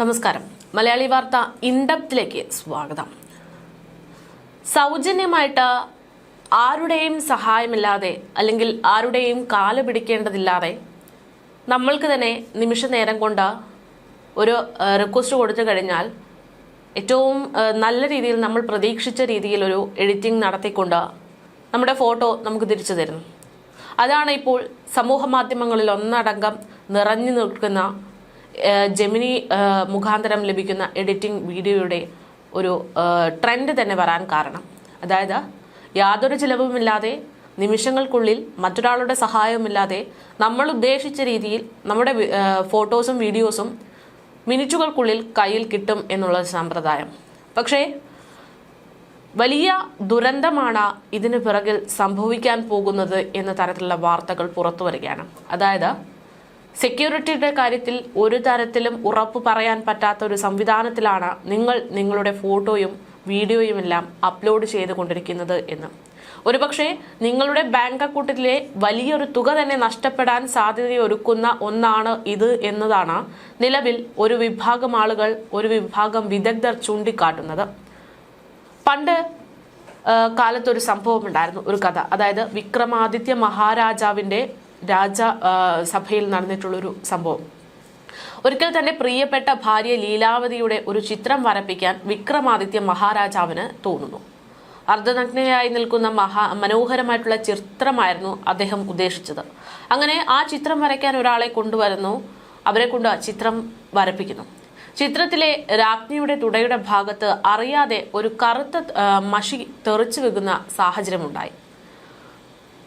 നമസ്കാരം. മലയാളി വാർത്ത ഇൻഡപ്തിലേക്ക് സ്വാഗതം. സൗജന്യമായിട്ട് ആരുടെയും സഹായമില്ലാതെ അല്ലെങ്കിൽ ആരുടെയും കാൽ പിടിക്കേണ്ടതില്ലാതെ നമ്മൾക്ക് തന്നെ നിമിഷ നേരം കൊണ്ട് ഒരു റിക്വസ്റ്റ് കൊടുത്തു കഴിഞ്ഞാൽ ഏറ്റവും നല്ല രീതിയിൽ നമ്മൾ പ്രതീക്ഷിച്ച രീതിയിൽ ഒരു എഡിറ്റിംഗ് നടത്തിക്കൊണ്ട് നമ്മുടെ ഫോട്ടോ നമുക്ക് തിരിച്ചു തരുന്നു. അതാണ് ഇപ്പോൾ സമൂഹ മാധ്യമങ്ങളിൽ ഒന്നടങ്കം നിറഞ്ഞു നിൽക്കുന്ന ജെമിനി മുഖാന്തരം ലഭിക്കുന്ന എഡിറ്റിംഗ് വീഡിയോയുടെ ഒരു ട്രെൻഡ് തന്നെ വരാൻ കാരണം. അതായത് യാതൊരു ചിലവുമില്ലാതെ നിമിഷങ്ങൾക്കുള്ളിൽ മറ്റൊരാളുടെ സഹായവുമില്ലാതെ നമ്മൾ ഉദ്ദേശിച്ച രീതിയിൽ നമ്മുടെ ഫോട്ടോസും വീഡിയോസും മിനിറ്റുകൾക്കുള്ളിൽ കയ്യിൽ കിട്ടും എന്നുള്ള സമ്പ്രദായം. പക്ഷേ വലിയ ദുരന്തമാണ് ഇതിന് പിറകിൽ സംഭവിക്കാൻ പോകുന്നത് എന്ന തരത്തിലുള്ള വാർത്തകൾ പുറത്തു വരികയാണ്. അതായത് സെക്യൂരിറ്റിയുടെ കാര്യത്തിൽ ഒരു തരത്തിലും ഉറപ്പ് പറയാൻ പറ്റാത്ത ഒരു സംവിധാനത്തിലാണ് നിങ്ങൾ നിങ്ങളുടെ ഫോട്ടോയും വീഡിയോയും എല്ലാം അപ്ലോഡ് ചെയ്തുകൊണ്ടിരിക്കുന്നത് എന്ന്. ഒരുപക്ഷെ നിങ്ങളുടെ ബാങ്ക് അക്കൗണ്ടിലെ വലിയൊരു തുക തന്നെ നഷ്ടപ്പെടാൻ സാധ്യതയൊരുക്കുന്ന ഒന്നാണ് ഇത് എന്നതാണ് നിലവിൽ ഒരു വിഭാഗം ആളുകൾ ഒരു വിഭാഗം വിദഗ്ധർ ചൂണ്ടിക്കാട്ടുന്നത്. പണ്ട് കാലത്തൊരു സംഭവം ഉണ്ടായിരുന്നു ഒരു കഥ. അതായത് വിക്രമാദിത്യ മഹാരാജാവിന്റെ രാജ സഭയിൽ നടന്നിട്ടുള്ളൊരു സംഭവം. ഒരിക്കൽ തന്നെ പ്രിയപ്പെട്ട ഭാര്യ ലീലാവതിയുടെ ഒരു ചിത്രം വരപ്പിക്കാൻ വിക്രമാദിത്യ മഹാരാജാവിന് തോന്നുന്നു. അർദ്ധനഗ്നയായി നിൽക്കുന്ന മഹാ മനോഹരമായിട്ടുള്ള ചിത്രമായിരുന്നു അദ്ദേഹം ഉദ്ദേശിച്ചത്. അങ്ങനെ ആ ചിത്രം വരയ്ക്കാൻ ഒരാളെ കൊണ്ടുവരുന്നു. അവരെ കൊണ്ട് ആ ചിത്രം വരപ്പിക്കുന്നു. ചിത്രത്തിലെ രാജ്ഞിയുടെ തുടയുടെ ഭാഗത്ത് അറിയാതെ ഒരു കറുത്ത മഷി തെറിച്ചു വെക്കുന്ന സാഹചര്യമുണ്ടായി.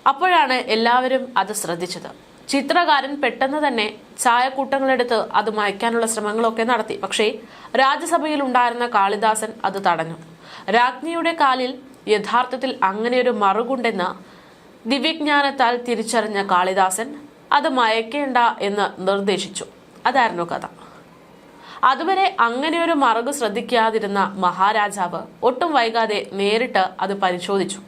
അപ്പോഴാണ് എല്ലാവരും അത് ശ്രദ്ധിച്ചത്. ചിത്രകാരൻ പെട്ടെന്ന് തന്നെ ചായക്കൂട്ടങ്ങളെടുത്ത് അത് മയക്കാനുള്ള ശ്രമങ്ങളൊക്കെ നടത്തി. പക്ഷേ രാജ്യസഭയിൽ ഉണ്ടായിരുന്ന കാളിദാസൻ അത് തടഞ്ഞു. രാജ്ഞിയുടെ കാലിൽ യഥാർത്ഥത്തിൽ അങ്ങനെയൊരു മറുകുണ്ടെന്ന് ദിവ്യജ്ഞാനത്താൽ തിരിച്ചറിഞ്ഞ കാളിദാസൻ അത് മയക്കേണ്ട എന്ന് നിർദ്ദേശിച്ചു. അതായിരുന്നു കഥ. അതുവരെ അങ്ങനെയൊരു മറുക് ശ്രദ്ധിക്കാതിരുന്ന മഹാരാജാവ് ഒട്ടും വൈകാതെ നേരിട്ട് അത് പരിശോധിച്ചു.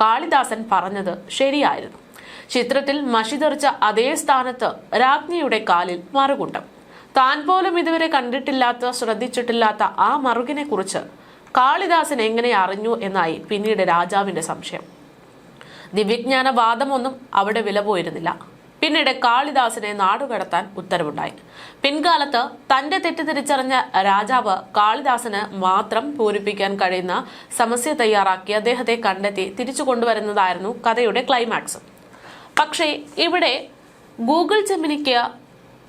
കാളിദാസൻ പറഞ്ഞത് ശരിയായിരുന്നു. ചിത്രത്തിൽ മഷി തെറിച്ച അതേ സ്ഥാനത്ത് രാജ്ഞിയുടെ കാലിൽ മറുകുണ്ട്. താൻ പോലും ഇതുവരെ കണ്ടിട്ടില്ലാത്ത ശ്രദ്ധിച്ചിട്ടില്ലാത്ത ആ മറുകിനെ കുറിച്ച് കാളിദാസൻ എങ്ങനെ അറിഞ്ഞു എന്നായി പിന്നീട് രാജാവിന്റെ സംശയം. ദിവ്യജ്ഞാന വാദമൊന്നും അവിടെ വില പോയിരുന്നില്ല പിന്നീട് കാളിദാസിനെ നാടുകടത്താൻ ഉത്തരവുണ്ടായി. പിൻകാലത്ത് തന്റെ തെറ്റ് തിരിച്ചറിഞ്ഞ രാജാവ് കാളിദാസന് മാത്രം പൂരിപ്പിക്കാൻ കഴിയുന്ന സമസ്യ തയ്യാറാക്കി അദ്ദേഹത്തെ കണ്ടെത്തി തിരിച്ചു കൊണ്ടുവരുന്നതായിരുന്നു കഥയുടെ ക്ലൈമാക്സ് പക്ഷേ ഇവിടെ ഗൂഗിൾ ജെമിനിക്ക്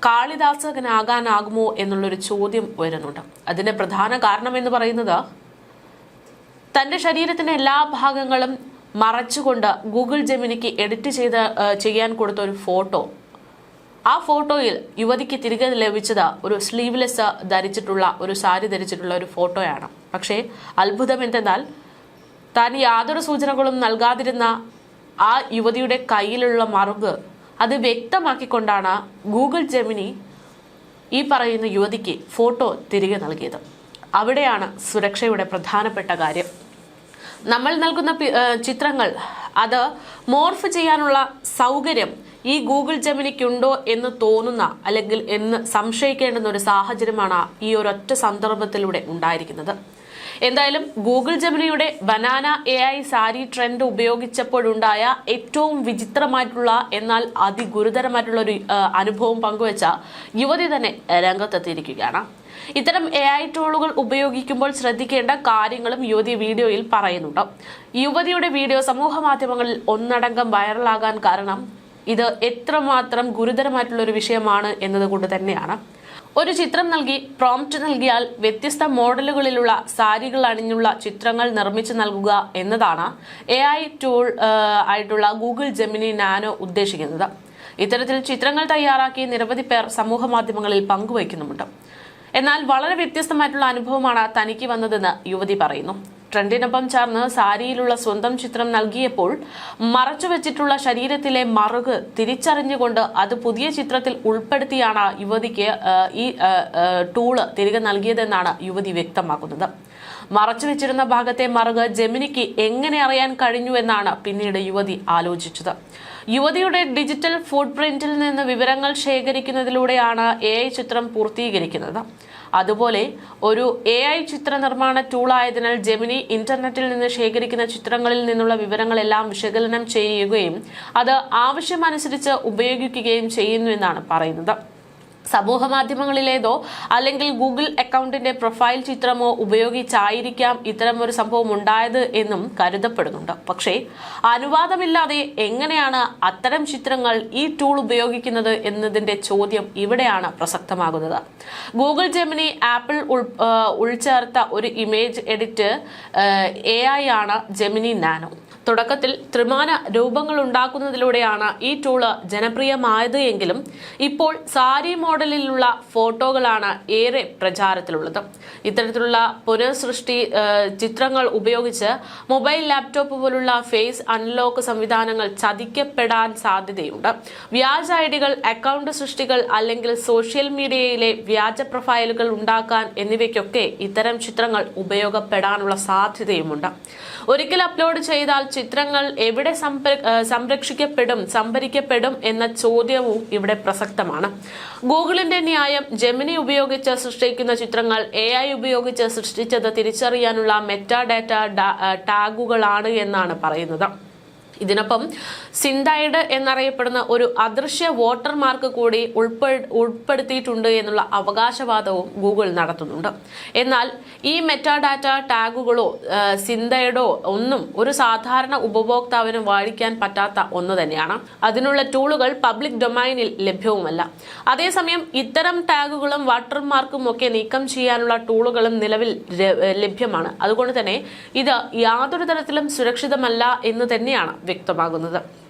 കാളിദാസകനാകാനാകുമോ എന്നുള്ളൊരു ചോദ്യം ഉയരുന്നുണ്ട്. അതിന്റെ പ്രധാന കാരണം എന്ന് പറയുന്നത് തന്റെ ശരീരത്തിന്റെ എല്ലാ ഭാഗങ്ങളും മറച്ചുകൊണ്ട് ഗൂഗിൾ ജെമിനിക്ക് എഡിറ്റ് ചെയ്ത് ചെയ്യാൻ കൊടുത്ത ഒരു ഫോട്ടോ. ആ ഫോട്ടോയിൽ യുവതിക്ക് തിരികെ ലഭിച്ചത് ഒരു സ്ലീവ്ലെസ് ധരിച്ചിട്ടുള്ള ഒരു സാരി ധരിച്ചിട്ടുള്ള ഒരു ഫോട്ടോയാണ്. പക്ഷേ അത്ഭുതം എന്തെന്നാൽ താൻ യാതൊരു സൂചനകളും നൽകാതിരുന്ന ആ യുവതിയുടെ കയ്യിലുള്ള മറുക് അത് വ്യക്തമാക്കിക്കൊണ്ടാണ് ഗൂഗിൾ ജെമിനി ഈ പറയുന്ന യുവതിക്ക് ഫോട്ടോ തിരികെ നൽകിയത്. അവിടെയാണ് സുരക്ഷയുടെ പ്രധാനപ്പെട്ട കാര്യം. നമ്മൾ നൽകുന്ന ചിത്രങ്ങൾ അത് മോർഫ് ചെയ്യാനുള്ള സൗകര്യം ഈ ഗൂഗിൾ ജമിനിക്കുണ്ടോ എന്ന് തോന്നുന്ന അല്ലെങ്കിൽ എന്ന് സംശയിക്കേണ്ടുന്ന ഒരു സാഹചര്യമാണ് ഈ ഒരൊറ്റ സന്ദർഭത്തിലൂടെ ഉണ്ടായിരിക്കുന്നത്. എന്തായാലും Google ജമിനിയുടെ banana A I sari trend ഉപയോഗിച്ചപ്പോഴുണ്ടായ ഏറ്റവും വിചിത്രമായിട്ടുള്ള എന്നാൽ അതിഗുരുതരമായിട്ടുള്ള ഒരു അനുഭവം പങ്കുവച്ച യുവതി തന്നെ രംഗത്തെത്തിയിരിക്കുകയാണ്. ഇത്തരം എ ഐ ടൂളുകൾ ഉപയോഗിക്കുമ്പോൾ ശ്രദ്ധിക്കേണ്ട കാര്യങ്ങളും യുവതി വീഡിയോയിൽ പറയുന്നുണ്ട്. യുവതിയുടെ വീഡിയോ സമൂഹ മാധ്യമങ്ങളിൽ ഒന്നടങ്കം വൈറലാകാൻ കാരണം ഇത് എത്രമാത്രം ഗുരുതരമായിട്ടുള്ള ഒരു വിഷയമാണ് എന്നതുകൊണ്ട് തന്നെയാണ്. ഒരു ചിത്രം നൽകി പ്രോംപ്റ്റ് നൽകിയാൽ വ്യത്യസ്ത മോഡലുകളിലുള്ള സാരികൾ അണിഞ്ഞുള്ള ചിത്രങ്ങൾ നിർമ്മിച്ചു നൽകുക എന്നതാണ് എ ഐ ടൂൾ ആയിട്ടുള്ള ഗൂഗിൾ ജെമിനി നാനോ ഉദ്ദേശിക്കുന്നത്. ഇത്തരത്തിൽ ചിത്രങ്ങൾ തയ്യാറാക്കി നിരവധി പേർ സമൂഹ മാധ്യമങ്ങളിൽ പങ്കുവയ്ക്കുന്നുമുണ്ട്. എന്നാൽ വളരെ വ്യത്യസ്തമായിട്ടുള്ള അനുഭവമാണ് തനിക്ക് വന്നതെന്ന് യുവതി പറയുന്നു. ട്രെൻഡിനൊപ്പം ചേർന്ന് സാരിയിലുള്ള സ്വന്തം ചിത്രം നൽകിയപ്പോൾ മറച്ചുവെച്ചിട്ടുള്ള ശരീരത്തിലെ മറുക് തിരിച്ചറിഞ്ഞുകൊണ്ട് അത് പുതിയ ചിത്രത്തിൽ ഉൾപ്പെടുത്തിയാണ് യുവതിക്ക് ഈ ടൂൾ തിരികെ നൽകിയതെന്നാണ് യുവതി വ്യക്തമാക്കുന്നത്. മറച്ചുവെച്ചിരുന്ന ഭാഗത്തെ മറുക് ജെമിനിക്ക് എങ്ങനെ അറിയാൻ കഴിഞ്ഞു എന്നാണ് പിന്നീട് യുവതി ആലോചിച്ചത്. യുവതിയുടെ ഡിജിറ്റൽ ഫുട് പ്രിന്റിൽ നിന്ന് വിവരങ്ങൾ ശേഖരിക്കുന്നതിലൂടെയാണ് എ ചിത്രം പൂർത്തീകരിക്കുന്നത്. അതുപോലെ ഒരു എ ഐ ചിത്ര നിർമ്മാണ ടൂളായതിനാൽ ജെമിനി ഇന്റർനെറ്റിൽ നിന്ന് ശേഖരിക്കുന്ന ചിത്രങ്ങളിൽ നിന്നുള്ള വിവരങ്ങളെല്ലാം വിശകലനം ചെയ്യുകയും അത് ആവശ്യമനുസരിച്ച് ഉപയോഗിക്കുകയും ചെയ്യുന്നു എന്നാണ് പറയുന്നത്. സമൂഹ മാധ്യമങ്ങളിലേതോ അല്ലെങ്കിൽ ഗൂഗിൾ അക്കൗണ്ടിന്റെ പ്രൊഫൈൽ ചിത്രമോ ഉപയോഗിച്ചായിരിക്കാം ഇത്തരം ഒരു സംഭവം ഉണ്ടായത് എന്നും കരുതപ്പെടുന്നുണ്ട്. പക്ഷേ അനുവാദമില്ലാതെ എങ്ങനെയാണ് അത്തരം ചിത്രങ്ങൾ ഈ ടൂൾ ഉപയോഗിക്കുന്നത് എന്നതിന്റെ ചോദ്യം ഇവിടെയാണ് പ്രസക്തമാകുന്നത്. ഗൂഗിൾ ജെമിനി ആപ്പിൾ ഉൾച്ചേർത്ത ഒരു ഇമേജ് എഡിറ്റ് എ ആണ് ജെമിനി നാനോ. തുടക്കത്തിൽ ത്രിമാന രൂപങ്ങൾ ഉണ്ടാക്കുന്നതിലൂടെയാണ് ഈ ടൂൾ ജനപ്രിയമായത് എങ്കിലും ഇപ്പോൾ സാരി മോഡലിലുള്ള ഫോട്ടോകളാണ് ഏറെ പ്രചാരത്തിലുള്ളത്. ഇത്തരത്തിലുള്ള പുനഃസൃഷ്ടി ചിത്രങ്ങൾ ഉപയോഗിച്ച് മൊബൈൽ ലാപ്ടോപ്പ് പോലുള്ള ഫേസ് അൺലോക്ക് സംവിധാനങ്ങൾ ചതിക്കപ്പെടാൻ സാധ്യതയുണ്ട്. വ്യാജ ഐഡികൾ അക്കൗണ്ട് സൃഷ്ടികൾ അല്ലെങ്കിൽ സോഷ്യൽ മീഡിയയിലെ വ്യാജ പ്രൊഫൈലുകൾ ഉണ്ടാക്കാൻ എന്നിവയ്ക്കൊക്കെ ഇത്തരം ചിത്രങ്ങൾ ഉപയോഗപ്പെടാനുള്ള സാധ്യതയുമുണ്ട്. ഒരിക്കൽ അപ്ലോഡ് ചെയ്താൽ ചിത്രങ്ങൾ എവിടെ സംരക്ഷിക്കപ്പെടും സംഭരിക്കപ്പെടും എന്ന ചോദ്യവും ഇവിടെ പ്രസക്തമാണ്. ഗൂഗിളിന്റെ ന്യായം ജെമിനി ഉപയോഗിച്ച് സൃഷ്ടിക്കുന്ന ചിത്രങ്ങൾ എ ഐ ഉപയോഗിച്ച് സൃഷ്ടിച്ചത് തിരിച്ചറിയാനുള്ള മെറ്റാഡാറ്റ ടാഗുകളാണ് എന്നാണ് പറയുന്നത്. ഇതിനൊപ്പം സിന്തൈഡ് എന്നറിയപ്പെടുന്ന ഒരു അദൃശ്യ വോട്ടർ മാർക്ക് കൂടി ഉൾപ്പെ- ഉൾപ്പെടുത്തിയിട്ടുണ്ട് എന്നുള്ള അവകാശവാദവും ഗൂഗിൾ നടത്തുന്നുണ്ട്. എന്നാൽ ഈ മെറ്റാഡാറ്റ ടാഗുകളോ സിന്തൈഡോ ഒന്നും ഒരു സാധാരണ ഉപഭോക്താവിന് വായിക്കാൻ പറ്റാത്ത ഒന്ന് തന്നെയാണ്. അതിനുള്ള ടൂളുകൾ പബ്ലിക് ഡൊമൈനിൽ ലഭ്യവുമല്ല. അതേസമയം ഇത്തരം ടാഗുകളും വാട്ടർമാർക്കും ഒക്കെ നീക്കം ചെയ്യാനുള്ള ടൂളുകളും നിലവിൽ ലഭ്യമാണ്. അതുകൊണ്ട് തന്നെ ഇത് യാതൊരു തരത്തിലും സുരക്ഷിതമല്ല എന്ന് തന്നെയാണ് വ്യക്തമാകുന്നത്.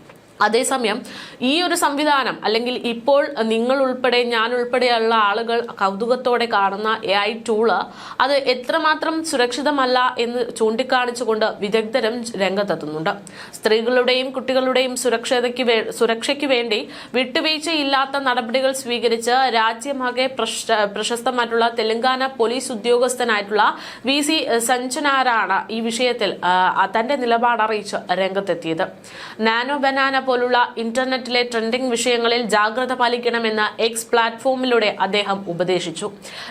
അതേസമയം ഈ ഒരു സംവിധാനം അല്ലെങ്കിൽ ഇപ്പോൾ നിങ്ങൾ ഉൾപ്പെടെ ഞാൻ ഉൾപ്പെടെയുള്ള ആളുകൾ കൗതുകത്തോടെ കാണുന്ന എ ഐ ടൂൾ അത് എത്രമാത്രം സുരക്ഷിതമല്ല എന്ന് ചൂണ്ടിക്കാണിച്ചുകൊണ്ട് വിദഗ്ധരും രംഗത്തെത്തുന്നുണ്ട്. സ്ത്രീകളുടെയും കുട്ടികളുടെയും സുരക്ഷതയ്ക്ക് സുരക്ഷയ്ക്ക് വേണ്ടി വിട്ടുവീഴ്ചയില്ലാത്ത നടപടികൾ സ്വീകരിച്ച് രാജ്യമാകെ പ്രശ- പ്രശസ്തമായിട്ടുള്ള തെലങ്കാന പോലീസ് ഉദ്യോഗസ്ഥനായിട്ടുള്ള വി സി സഞ്ജനാരാണ് ഈ വിഷയത്തിൽ തന്റെ നിലപാട് അറിയിച്ച് രംഗത്തെത്തിയത്. നാനോ ബനാന പോലുള്ള ഇന്റർനെറ്റിലെ ട്രെൻഡിംഗ് വിഷയങ്ങളിൽ ജാഗ്രത പാലിക്കണമെന്ന് എക്സ് പ്ലാറ്റ്ഫോമിലൂടെ അദ്ദേഹം ഉപദേശിച്ചു.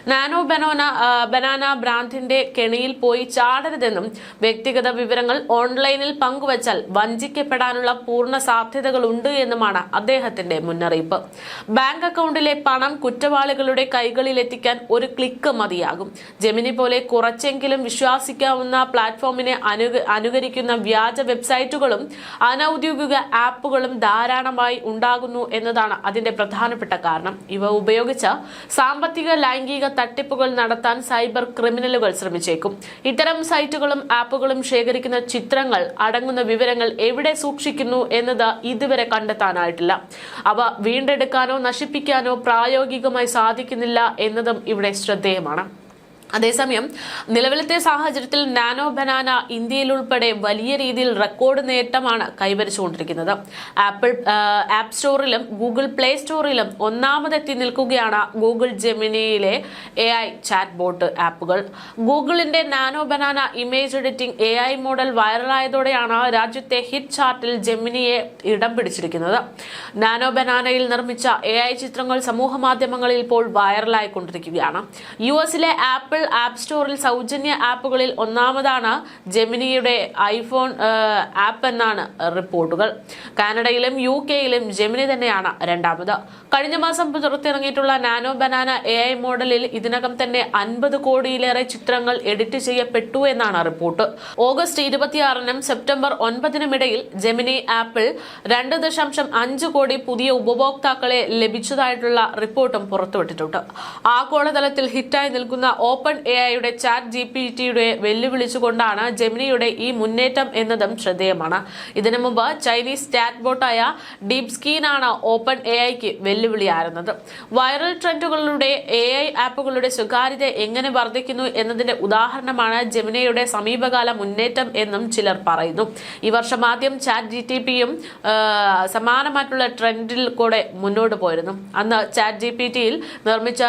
നാനോ ബനോന ബനാന ബ്രാൻഡിന്റെ കെണിയിൽ പോയി ചാടരുതെന്നും വ്യക്തിഗത വിവരങ്ങൾ ഓൺലൈനിൽ പങ്കുവച്ചാൽ വഞ്ചിക്കപ്പെടാനുള്ള പൂർണ സാധ്യതകളുണ്ട് എന്നുമാണ് അദ്ദേഹത്തിന്റെ മുന്നറിയിപ്പ്. ബാങ്ക് അക്കൗണ്ടിലെ പണം കുറ്റവാളികളുടെ കൈകളിൽ എത്തിക്കാൻ ഒരു ക്ലിക്ക് മതിയാകും. ജെമിനി പോലെ കുറച്ചെങ്കിലും വിശ്വസിക്കാവുന്ന പ്ലാറ്റ്ഫോമിനെ അനുകരിക്കുന്ന വ്യാജ വെബ്സൈറ്റുകളും അനൌദ്യോഗിക ആപ്പുകളും ധാരാളമായി ഉണ്ടാകുന്നു എന്നതാണ് അതിന്റെ പ്രധാനപ്പെട്ട കാരണം. ഇവ ഉപയോഗിച്ച് സാമ്പത്തിക ലൈംഗിക തട്ടിപ്പുകൾ നടത്താൻ സൈബർ ക്രിമിനലുകൾ ശ്രമിച്ചേക്കും. ഇത്തരം സൈറ്റുകളും ആപ്പുകളും ശേഖരിക്കുന്ന ചിത്രങ്ങൾ അടങ്ങുന്ന വിവരങ്ങൾ എവിടെ സൂക്ഷിക്കുന്നു എന്നത് ഇതുവരെ കണ്ടെത്താനായിട്ടില്ല. അവ വീണ്ടെടുക്കാനോ നശിപ്പിക്കാനോ പ്രായോഗികമായി സാധിക്കുന്നില്ല എന്നതും ഇവിടെ ശ്രദ്ധേയമാണ്. അതേസമയം നിലവിലത്തെ സാഹചര്യത്തിൽ നാനോ ബനാന ഇന്ത്യയിൽ ഉൾപ്പെടെ വലിയ രീതിയിൽ റെക്കോർഡ് നേട്ടമാണ് കൈവരിച്ചുകൊണ്ടിരിക്കുന്നത്. ആപ്പിൾ ആപ്പ് സ്റ്റോറിലും ഗൂഗിൾ പ്ലേ സ്റ്റോറിലും ഒന്നാമതെത്തി നിൽക്കുകയാണ് ഗൂഗിൾ ജെമിനിയിലെ എ ഐ ചാറ്റ് ബോട്ട് ആപ്പുകൾ. ഗൂഗിളിന്റെ nano banana image editing A I model വൈറലായതോടെയാണ് രാജ്യത്തെ ഹിറ്റ് ചാർട്ടിൽ ജെമിനിയെ ഇടം പിടിച്ചിരിക്കുന്നത്. നാനോ ബനാനയിൽ നിർമ്മിച്ച എ ഐ ചിത്രങ്ങൾ സമൂഹ മാധ്യമങ്ങളിൽ ഇപ്പോൾ വൈറലായിക്കൊണ്ടിരിക്കുകയാണ്. യു എസിലെ ആപ്പിൾ ആപ്പ് സ്റ്റോറിൽ സൗജന്യ ആപ്പുകളിൽ ഒന്നാമതാണ് ജെമിനിയുടെ ഐഫോൺ ആപ്പ് എന്നാണ് റിപ്പോർട്ടുകൾ. കാനഡയിലും യു കെയിലും ജെമിനി തന്നെയാണ് രണ്ടാമത്. കഴിഞ്ഞ മാസം പുറത്തിറങ്ങിയിട്ടുള്ള നാനോ ബനാന എ ഐ മോഡലിൽ ഇതിനകം തന്നെ അൻപത് കോടിയിലേറെ ചിത്രങ്ങൾ എഡിറ്റ് ചെയ്യപ്പെട്ടു എന്നാണ് റിപ്പോർട്ട്. ഓഗസ്റ്റ് ഇരുപത്തിയാറിനും സെപ്റ്റംബർ ഒൻപതിനും ഇടയിൽ ജെമിനി ആപ്പിൾ രണ്ട് ദശാംശം അഞ്ച് കോടി പുതിയ ഉപഭോക്താക്കളെ ലഭിച്ചതായിട്ടുള്ള റിപ്പോർട്ടും പുറത്തുവിട്ടിട്ടുണ്ട്. ആഗോളതലത്തിൽ ഹിറ്റായി നിൽക്കുന്ന ഓപ്പൺ എ ഐയുടെ ചാറ്റ് ജി പി ടിയുടെ വെല്ലുവിളിച്ചുകൊണ്ടാണ് ജെമിനിയുടെ ഈ മുന്നേറ്റം എന്നതും ശ്രദ്ധേയമാണ്. ഇതിനു മുമ്പ് ചൈനീസ് ചാറ്റ് ബോട്ടായ ഡീപ് സ്കീനാണ് ഓപ്പൺ എ ഐക്ക് വെല്ലുവിളിയായിരുന്നത്. വൈറൽ ട്രെൻഡുകളുടെ എ ഐ ആപ്പുകളുടെ സ്വകാര്യത എങ്ങനെ വർദ്ധിക്കുന്നു എന്നതിന്റെ ഉദാഹരണമാണ് ജെമിനിയുടെ സമീപകാല മുന്നേറ്റം എന്നും ചിലർ പറയുന്നു. ഈ വർഷം ആദ്യം ചാറ്റ് ജി ടി പിയും സമാനമായിട്ടുള്ള ട്രെൻഡിൽ കൂടെ മുന്നോട്ട് പോയിരുന്നു. അന്ന് ചാറ്റ് ജി പി ടിയിൽ നിർമ്മിച്ച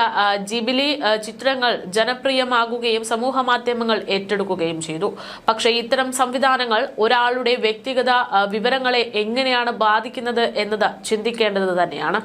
ജിബിലി ചിത്രങ്ങൾ ജനപ്രിയ ജനപ്രിയമാകുകയും സമൂഹ മാധ്യമങ്ങൾ ഏറ്റെടുക്കുകയും ചെയ്തു. പക്ഷേ ഇത്തരം സംവിധാനങ്ങൾ ഒരാളുടെ വ്യക്തിഗത വിവരങ്ങളെ എങ്ങനെയാണ് ബാധിക്കുന്നത് എന്നത് ചിന്തിക്കേണ്ടത് തന്നെയാണ്.